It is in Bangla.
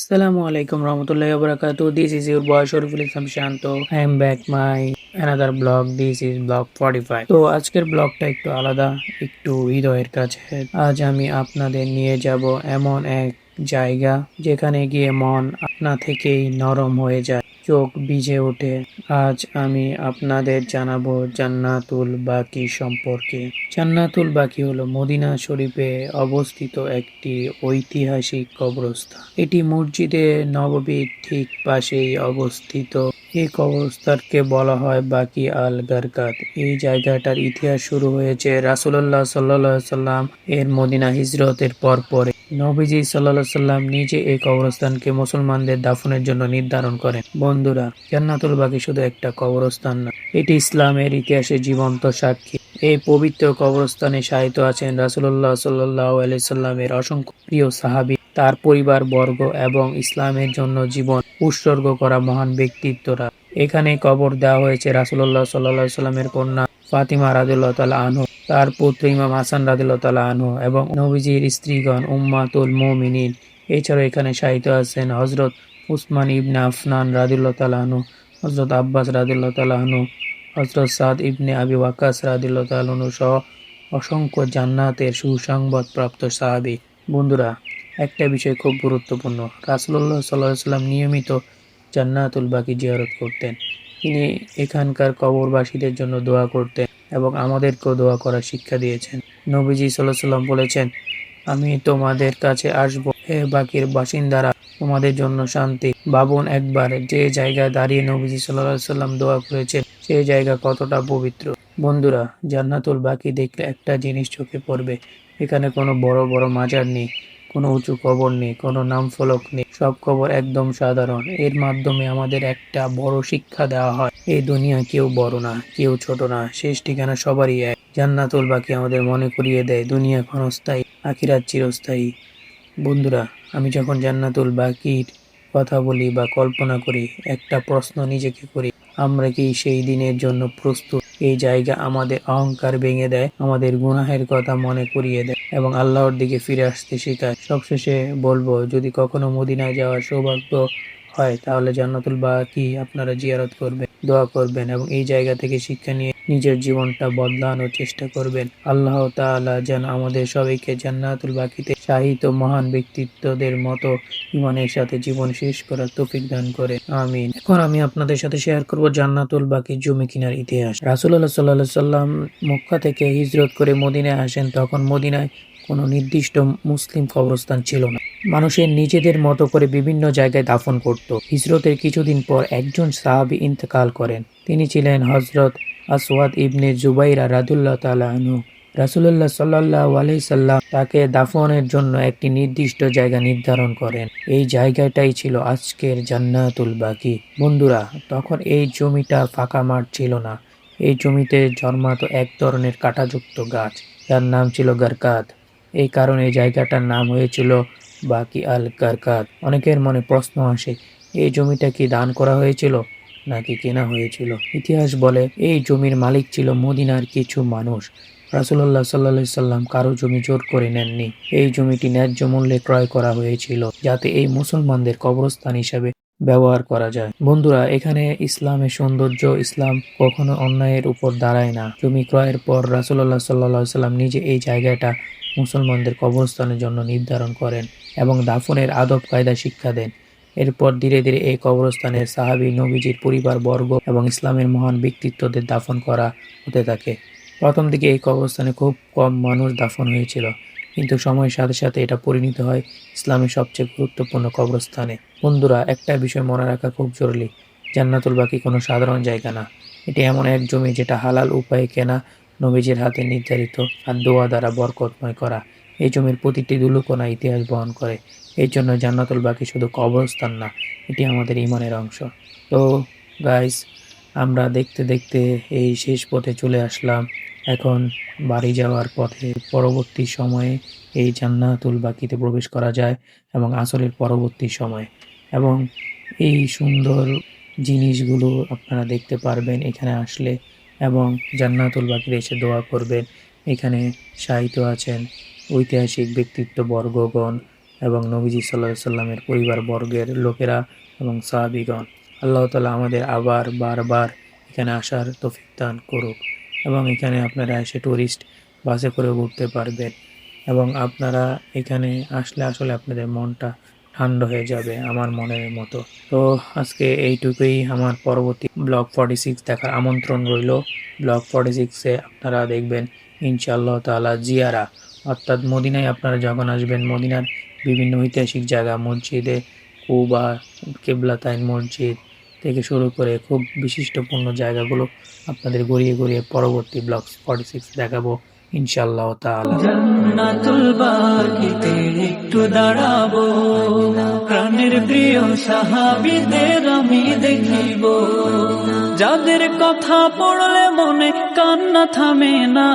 Assalamu alaikum warahmatullahi wabarakatuh. This is your boy Shariful Islam Shanto. I am back my another blog. This is blog 45. তো আজকের ব্লগটা একটু আলাদা একটু হৃদয়ের কাছে আজ আমি আপনাদের নিয়ে যাব এমন এক জায়গা যেখানে গিয়ে মন আপনা থেকেই নরম হয়ে যায় চোখ ভিজে ওঠে। আজ আমি আপনাদের জানাব জান্নাতুল বাকি সম্পর্কে। জান্নাতুল বাকি হলো মদিনা শরীফে অবস্থিত একটি ঐতিহাসিক কবরস্থান। এটি মসজিদে নববীর ঠিক পাশেই অবস্থিত। এই কবরস্থানকে বলা হয় বাকি আল গারকাত। এই জায়গাটার ইতিহাস শুরু হয়েছে রাসুল্লাহ সাল্লাহ সাল্লাম এর মদিনা হিজরতের পর পরে। নবীজি সাল্লাহ সাল্লাম নিজে এই কবরস্থানকে মুসলমানদের দাফনের জন্য নির্ধারণ করেন। বন্ধুরা, জান্নাতুল বাকি শুধু একটা কবরস্থান না, এটি ইসলামের ইতিহাসে জীবন্ত সাক্ষী। এই পবিত্র কবরস্থানে শায়িত আছেন রাসুল্লাহ সাল্লাহ আলাইসাল্লামের অসংখ্য প্রিয় সাহাবী। তার পরিবার, বর্গ এবং ইসলামের জন্য জীবন উৎসর্গ করা মহান ব্যক্তিত্বরা। এখানে কবর দেওয়া হয়েছে রাসুল্লাহ সাল্লাহ সাল্লামের কন্যা ফাতিমা রাদুল্লাহ তালা আনহু। তার পুত্র ইমাম হাসান রাদুল্লাহ তালা আনহু এবং নবীজির স্ত্রীগণ উম্মাতুল মোমিনিন। এছাড়াও এখানে শায়িত আছেন হজরত উসমান ইবনে আফনান রাদুল্লাহ তালা আনহু হজরত আব্বাস রাদুল্লাহ তালা আনহু হজরত সাদ ইবনে আবি ওয়াকাস রাদুল্লাহ তালনু সহ অসংখ্য জান্নাতের সুসংবাদ প্রাপ্ত সাহাবি। বন্ধুরা, একটা বিষয় খুব গুরুত্বপূর্ণ। রাসুল্লাহ সাল্লাহ সাল্লাম নিয়মিত জান্নাতুল বাকি জিয়ারত করতেন। তিনি এখানকার কবরবাসীদের জন্য দোয়া করতেন এবং আমাদেরকেও দোয়া করার শিক্ষা দিয়েছেন। নবীজি সাল্লাম বলেছেন, আমি তোমাদের কাছে আসব। হে বাকির বাসিন্দারা, তোমাদের জন্য শান্তি। ভাবুন একবার যে জায়গায় দাঁড়িয়ে নবীজি সাল্লাহ সাল্লাম দোয়া করেছেন সেই জায়গা কতটা পবিত্র। বন্ধুরা, জান্নাতুল বাকি দেখলে একটা জিনিস চোখে পড়বে। এখানে কোনো বড় বড় মাজার নেই, কোনো উঁচু কবর নেই, কোনো নাম ফলক নেই। সব কবর একদম সাধারণ। এর মাধ্যমে আমাদের একটা বড় শিক্ষা দেওয়া হয়। এই দুনিয়া কেউ বড় না, কেউ ছোট না, শেষ ঠিকানা সবারই এক। জান্নাতুল বাকি আমাদের মনে করিয়ে দেয়, দুনিয়া ক্ষণস্থায়ী, আখিরাত চিরস্থায়ী। বন্ধুরা, আমি যখন জান্নাতুল বাকির কথা বলি বা কল্পনা করি, একটা প্রশ্ন নিজেকে করি, আমরা কি সেই দিনের জন্য প্রস্তুত? এই জায়গা আমাদের অহংকার ভেঙে দেয়, আমাদের গুনাহের কথা মনে করিয়ে দেয় এবং আল্লাহর দিকে ফিরে আসতে শেখায়। সবশেষে বলব, যদি কখনো মদিনায় যাওয়ার সৌভাগ্য হয়, তাহলে জান্নাতুল বা কি আপনারা জিয়ারত করবেন। দোয়া করবেন এবং এই জায়গা থেকে শিক্ষা নিয়ে নিজের জীবনটা বদলানোর চেষ্টা করবেন। আল্লাহ তাআলা যেন আমাদের সবাইকে জান্নাতুল বাকিতে সাহিত্য মহান ব্যক্তিত্বদের মতো ইমানের সাথে জীবন শেষ করার তৌফিক দান করে। আমিন। এখন আমি আপনাদের সাথে শেয়ার করব জান্নাতুল বাকি জমি কিনার ইতিহাস। রাসুল্লাহ সাল্লাহ সাল্লাম মক্কা থেকে হিজরত করে মদিনায় আসেন। তখন মদিনায় কোনো নির্দিষ্ট মুসলিম কবরস্থান ছিল না। মানুষের নিজেদের মতো করে বিভিন্ন জায়গায় দাফন করত। হিজরতের কিছুদিন পর একজন সাহাবি ইন্তেকাল করেন। তিনি ছিলেন হজরত আসওয়াদ ইবনে জুবাইরা রাদুল্লাহ তালা রাসুল্লাহ সাল্লাহ আলাইসাল্লাম তাকে দাফনের জন্য একটি নির্দিষ্ট জায়গা নির্ধারণ করেন। এই জায়গাটাই ছিল আজকের জান্নাতুল বাকি। বন্ধুরা, তখন এই জমিটা ফাঁকা মাঠ ছিল না। এই জমিতে জন্মাতো এক ধরনের কাঁটাযুক্ত গাছ। যার নাম ছিল গারকাত। এই কারণে জায়গাটার নাম হয়েছিল বাকি আল কারকাত অনেকের মনে প্রশ্ন আসে, এই জমিটা কি দান করা হয়েছিল নাকি কেনা হয়েছিল? ইতিহাস বলে, এই জমির মালিক ছিল মদিনার কিছু মানুষ। রাসুল্লাহ সাল্লা সাল্লাম কারও জমি জোর করে নেননি। এই জমিটি ন্যায্য মূল্যে ক্রয় করা হয়েছিল যাতে এই মুসলমানদের কবরস্থান হিসাবে ব্যবহার করা যায়। বন্ধুরা, এখানে ইসলামের সৌন্দর্য, ইসলাম কখনো অন্যায়ের উপর দাঁড়ায় না। জমি ক্রয়ের পর রাসুল্লাহ সাল্লা সাল্লাম নিজে এই জায়গাটা মুসলমানদের কবরস্থানের জন্য নির্ধারণ করেন। এবং দাফনের আদব কায়দা শিক্ষা দেন। এরপর ধীরে ধীরে এই কবরস্থানের সাহাবি নবীজির পরিবার, বর্গ এবং ইসলামের মহান ব্যক্তিত্বদের দাফন করা হতে থাকে। প্রথম দিকে এই কবরস্থানে খুব কম মানুষ দাফন হয়েছিল, কিন্তু সময়ের সাথে সাথে এটা পরিণত হয় ইসলামের সবচেয়ে গুরুত্বপূর্ণ কবরস্থানে। বন্ধুরা, একটা বিষয় মনে রাখা খুব জরুরি, জান্নাতুল বাকি কোনো সাধারণ জায়গা না। এটি এমন এক জমি যেটা হালাল উপায়ে কেনা নবীজির হাতে নির্ধারিত আর দোয়া দ্বারা বরকতময় করা। এই জমির প্রতিটি দুলুকোনা ইতিহাস বহন করে। এই জন্য জান্নাতুল বাকি শুধু কবরস্থান না, এটি আমাদের ইমানের অংশ। তো গাইস আমরা দেখতে দেখতে এই শেষ পথে চলে আসলাম। এখন বাড়ি যাওয়ার পথে পরবর্তী সময়ে এই জান্নাতুল বাকিতে প্রবেশ করা যায় এবং আসরের পরবর্তী সময়ে। এবং এই সুন্দর জিনিসগুলো আপনারা দেখতে পারবেন এখানে আসলে এবং জান্নাতুল বাকিতে এসে দোয়া করবেন। এখানে সাহিত্য আছেন ঐতিহাসিক ব্যক্তিত্ব বর্গগণ এবং নবীজি সাল্লাহ সাল্লামের পরিবার বর্গের লোকেরা এবং সাহাবিগণ। আল্লাহ তালা আমাদের আবার বারবার এখানে আসার তৌফিক দান করুক এবং এখানে আপনারা এসে ট্যুরিস্ট বাসে করে ঘুরতে পারবেন এবং আপনারা এখানে আসলে আসলে আপনাদের মনটা ঠান্ডা হয়ে যাবে আমার মনের মতো। তো আজকে এইটুকুই আমার পরবর্তী ব্লগ ফর্টি সিক্স দেখার আমন্ত্রণ রইল। ব্লগ ফর্টি সিক্সে আপনারা দেখবেন ইনশাআল্লাহ তাআলা জিয়ারা অর্থাৎ মদিনায় আপনারা যখন আসবেন, মদিনার বিভিন্ন ঐতিহাসিক জায়গা, মসজিদে কুবা কেবলাতাইন মসজিদ থেকে শুরু করে খুব বিশিষ্টপূর্ণ জায়গাগুলো আপনাদের গড়িয়ে গড়িয়ে পরবর্তী ব্লক ফর্টি সিক্স দেখাবো ইনশাল্লাহ একটু দাঁড়াবো, প্রাণের প্রিয় আমি দেখিব। যাদের কথা পড়লে মনে কান্না থামে না।